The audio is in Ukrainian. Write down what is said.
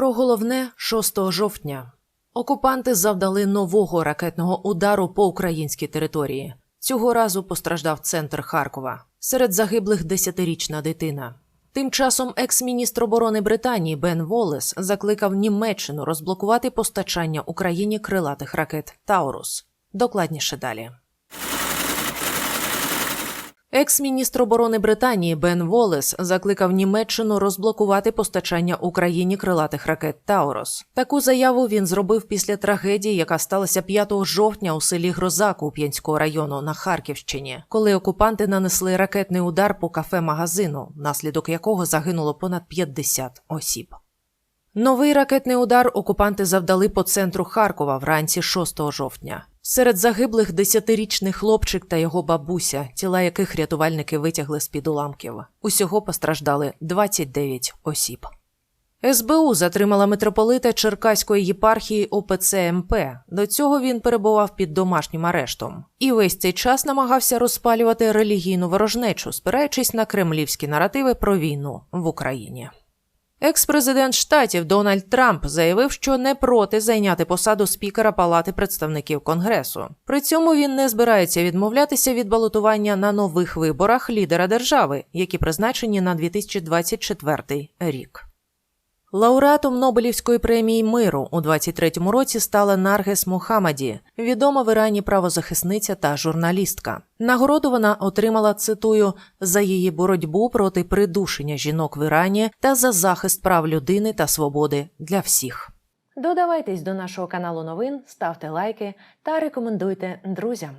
Про головне 6 жовтня. Окупанти завдали нового ракетного удару по українській території. Цього разу постраждав центр Харкова. Серед загиблих десятирічна дитина. Тим часом екс-міністр оборони Британії Бен Волес закликав Німеччину розблокувати постачання Україні крилатих ракет Таурус. Докладніше далі. Екс-міністр оборони Британії Бен Волес закликав Німеччину розблокувати постачання Україні крилатих ракет Таурос. Таку заяву він зробив після трагедії, яка сталася 5 жовтня у селі Гроза Куп'янського району на Харківщині, коли окупанти нанесли ракетний удар по кафе-магазину, внаслідок якого загинуло понад 50 осіб. Новий ракетний удар окупанти завдали по центру Харкова вранці 6 жовтня. Серед загиблих десятирічний хлопчик та його бабуся, тіла яких рятувальники витягли з-під уламків. Усього постраждали 29 осіб. СБУ затримала митрополита Черкаської єпархії ОПЦ МП. До цього він перебував під домашнім арештом. І весь цей час намагався розпалювати релігійну ворожнечу, спираючись на кремлівські наративи про війну в Україні. Екс-президент штатів Дональд Трамп заявив, що не проти зайняти посаду спікера Палати представників Конгресу. При цьому він не збирається відмовлятися від балотування на нових виборах лідера держави, які призначені на 2024 рік. Лауреатом Нобелівської премії миру у 23-му році стала Наргес Мухамаді, відома в Ірані правозахисниця та журналістка. Нагороду вона отримала цитую за її боротьбу проти придушення жінок в Ірані та за захист прав людини та свободи для всіх. Додавайтесь до нашого каналу новин, ставте лайки та рекомендуйте друзям.